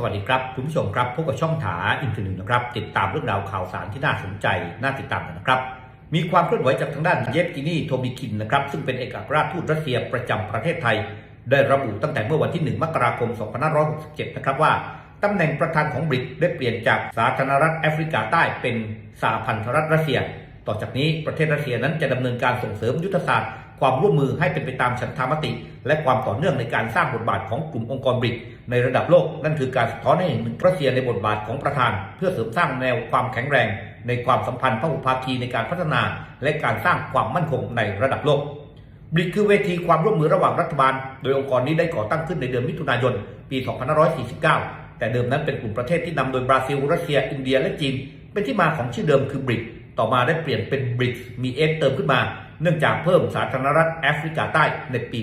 สวัสดีครับ คุณผู้ชมครับพบกับช่องถาอินทนิวนะครับ ติดตามเรื่องราวข่าวสารที่น่าสนใจ น่าติดตามกันนะครับ มีความเคลื่อนไหวจากทางด้านเยฟกินีโทมิคินนะครับ ซึ่งเป็นเอกอัครราชทูตรัสเซียประจำประเทศไทย ได้ระบุตั้งแต่เมื่อวันที่ 1 มกราคม 2567 นะครับว่าตำแหน่งประธานของบริกได้เปลี่ยนจากสาธารณรัฐแอฟริกาใต้เป็นสหพันธรัฐรัสเซีย ต่อจากนี้ประเทศรัสเซียนั้นจะดำเนินการส่งเสริมยุทธศาสตร์ ความร่วมมือให้เป็นไปตามฉันทามติ และความต่อเนื่องในการสร้างบทบาทของกลุ่มองค์กรบริกในระดับโลก นั่นคือการสะท้อนให้เห็นถึงรัสเซียในบทบาทของประธาน เพื่อเสริมสร้างแนวความแข็งแรง ในความสัมพันธ์พหุภาคีในการพัฒนา และการสร้างความมั่นคงในระดับโลกบริกคือเวทีความร่วมมือระหว่างรัฐบาล โดยองค์กรนี้ได้ก่อตั้งขึ้นในเดือนมิถุนายน ปี 2549 แต่เดิมนั้นเป็นกลุ่มประเทศที่นำโดยบราซิล รัสเซีย อินเดีย และจีน เป็นที่มาของชื่อเดิมคือบริก ต่อมาได้เปลี่ยนเป็นบริกมีเอสเติมขึ้นมา เนื่องจากเพิ่มสาธารณรัฐแอฟริกาใต้ในปี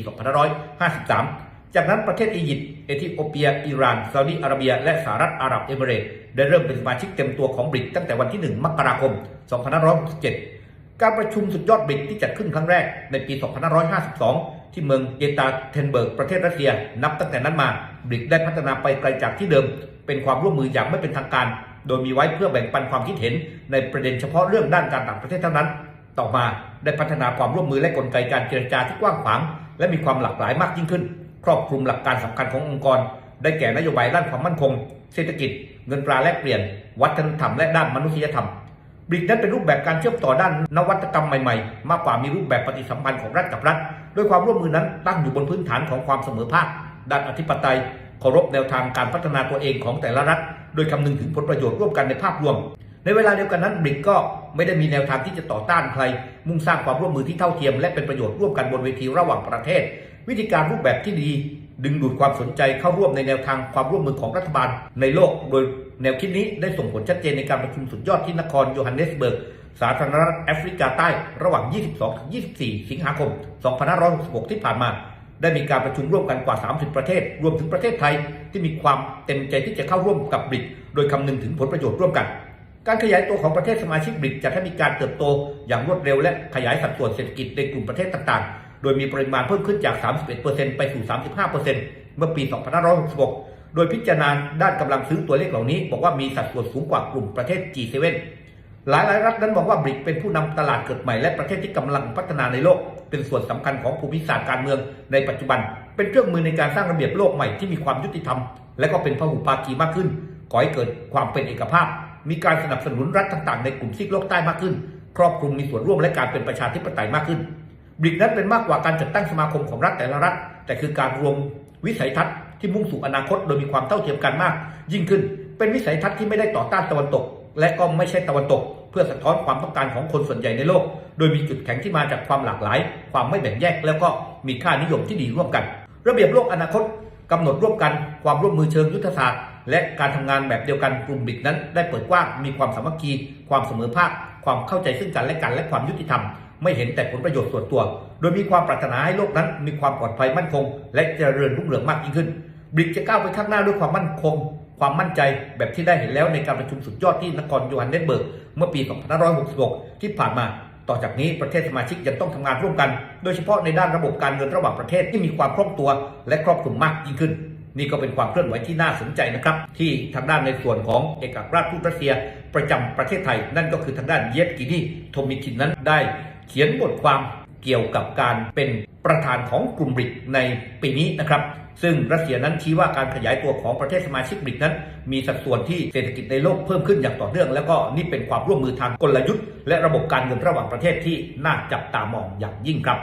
2553 จากนั้นประเทศอียิปต์เอธิโอเปีย อิหร่านซาอุดิอาระเบีย และสหรัฐอาหรับเอมิเรตส์ได้เริ่มเป็นสมาชิกเต็มตัวของบริกตั้งแต่วันที่ 1 มกราคม 2567 การประชุมสุดยอดบริกที่จัดขึ้นครั้งแรกในปี 2552 ที่เมืองเยตาเทนเบิร์กประเทศรัสเซีย นับตั้งแต่นั้นมาบริกได้พัฒนาไปไกลจากที่เดิม เป็นความร่วมมืออย่างไม่เป็นทางการ โดยมีไว้เพื่อแบ่งปันความคิดเห็นในประเด็นเฉพาะเรื่องด้านการต่างประเทศเท่านั้น ต่อมาได้พัฒนาความร่วมมือและกลไกการเจรจาที่กว้างขวาง และมีความหลากหลายมากยิ่งขึ้น ครอบคลุมหลักการสำคัญขององค์กร ได้แก่นโยบายด้านความมั่นคง เศรษฐกิจ เงินตราแลกเปลี่ยน วัฒนธรรมและด้านมนุษยธรรมบริกนั้นเป็นรูปแบบการเชื่อมต่อด้านนวัตกรรมใหม่ๆ มากกว่ามีรูปแบบปฏิสัมพันธ์ของรัฐกับรัฐ โดยความร่วมมือนั้นตั้งอยู่บนพื้นฐานของความเสมอภาคด้านอธิปไตย เคารพแนวทางการพัฒนาตัวเองของแต่ละรัฐ โดยคำนึงถึงผลประโยชน์ร่วมกันในภาพรวม ในเวลาเดียวกันนั้นบริกก็ไม่ได้มีแนวทางที่จะต่อต้านใคร มุ่งสร้างความร่วมมือที่เท่าเทียม และเป็นประโยชน์ร่วมกันบนเวทีระหว่างประเทศ วิธีการรูปแบบที่ดี ดึงดูดความสนใจเข้าร่วมในแนวทางความร่วมมือของรัฐบาล ในโลก โดยแนวคิดนี้ได้ส่งผลชัดเจนในการประชุมสุดยอดที่นครโยฮันเนสเบิร์กสาธารณรัฐแอฟริกาใต้ระหว่าง 22-24 สิงหาคม 2566 ที่ผ่านมา ได้มีการประชุมร่วมกันกว่า 30 ประเทศ รวมถึงประเทศไทย ที่มีความเต็มใจที่จะเข้าร่วมกับบริกโดยคำนึงถึงผลประโยชน์ร่วมกัน การขยายตัวของประเทศสมาชิกบริกจะให้มีการเติบโตอย่างรวดเร็วและขยายสัดส่วนเศรษฐกิจในกลุ่มประเทศต่างๆ โดยมีปริมาณเพิ่มขึ้นจาก 31%ไปสู่ 35%เมื่อปี 2566 โดยพิจารณาด้านกำลังซื้อตัวเลขเหล่านี้ บอกว่ามีสัดส่วนสูงกว่ากลุ่มประเทศ G7 หลายหลายๆรัฐนั้นมองว่าบริกเป็นผู้นำตลาดเกิดใหม่และประเทศที่กำลังพัฒนาในโลก เป็นส่วนสำคัญของภูมิศาสตร์การเมืองในปัจจุบัน เป็นเครื่องมือในการสร้างระเบียบโลกใหม่ที่มีความยุติธรรม และก็เป็นพหุภาคีมากขึ้นก่อให้เกิดความเป็นเอกภาพ มีการสนับสนุนรัฐต่างๆ ในกลุ่มซีกโลกใต้มากขึ้น ครอบคลุมมีส่วนร่วมและการเป็นประชาธิปไตยมากขึ้นบริกนั้นเป็นมากกว่าการจัดตั้งสมาคมของรัฐแต่ละรัฐ แต่คือการรวมวิสัยทัศน์ที่มุ่งสู่อนาคต โดยมีความเท่าเทียมกันมาก ยิ่งขึ้นเป็นวิสัยทัศน์ที่ไม่ได้ต่อต้านตะวันตก และก็ไม่ใช่ตะวันตก เพื่อสะท้อนความต้องการของคนส่วนใหญ่ในโลก โดยมีจุดแข็งที่มาจากความหลากหลาย ความไม่แบ่งแยก แล้วก็มีค่านิยมที่ดีร่วมกัน ระเบียบโลกอนาคตกำหนดร่วมกันความร่วมมือเชิงยุทธศาสตร์ และการทำงานแบบเดียวกันกลุ่มบิกนั้น ได้เปิดกว้างมีความสามัคคี ความเสมอภาค ความเข้าใจซึ่งกันและกัน และความยุติธรรม ไม่เห็นแต่ผลประโยชน์ส่วนตัว โดยมีความปรารถนาให้โลกนั้น มีความปลอดภัยมั่นคง และเจริญรุ่งเรืองมากยิ่งขึ้นบริกจะก้าวไปข้างหน้าด้วยความมั่นคง ความมั่นใจแบบที่ได้เห็นแล้วในการประชุมสุดยอดที่นครโยฮันเนสเบิร์กเมื่อปี 2566 ที่ผ่านมาต่อจากนี้ประเทศสมาชิกยังต้องทำงานร่วมกัน โดยเฉพาะในด้านระบบการเงินระหว่างประเทศที่มีความคล่องตัว และครอบคลุมมากยิ่งขึ้น นี่ก็เป็นความเคลื่อนไหวที่น่าสนใจนะครับ ที่ทางด้านในส่วนของเอกอัครราชทูตรัสเซีย ประจำประเทศไทย นั่นก็คือทางด้านเยฟกินีโทมิคินนั้นได้ เขียนบทความ เกี่ยวกับการเป็นประธานของกลุ่มบริกในปีนี้นะครับ ซึ่งรัสเซียนั้นชี้ว่าการขยายตัวของประเทศสมาชิกบริกนั้น มีสัดส่วนที่เศรษฐกิจในโลกเพิ่มขึ้นอย่างต่อเนื่อง แล้วก็นี่เป็นความร่วมมือทางกลยุทธ์ และระบบการเงินระหว่างประเทศที่น่าจับตามองอย่างยิ่งครับ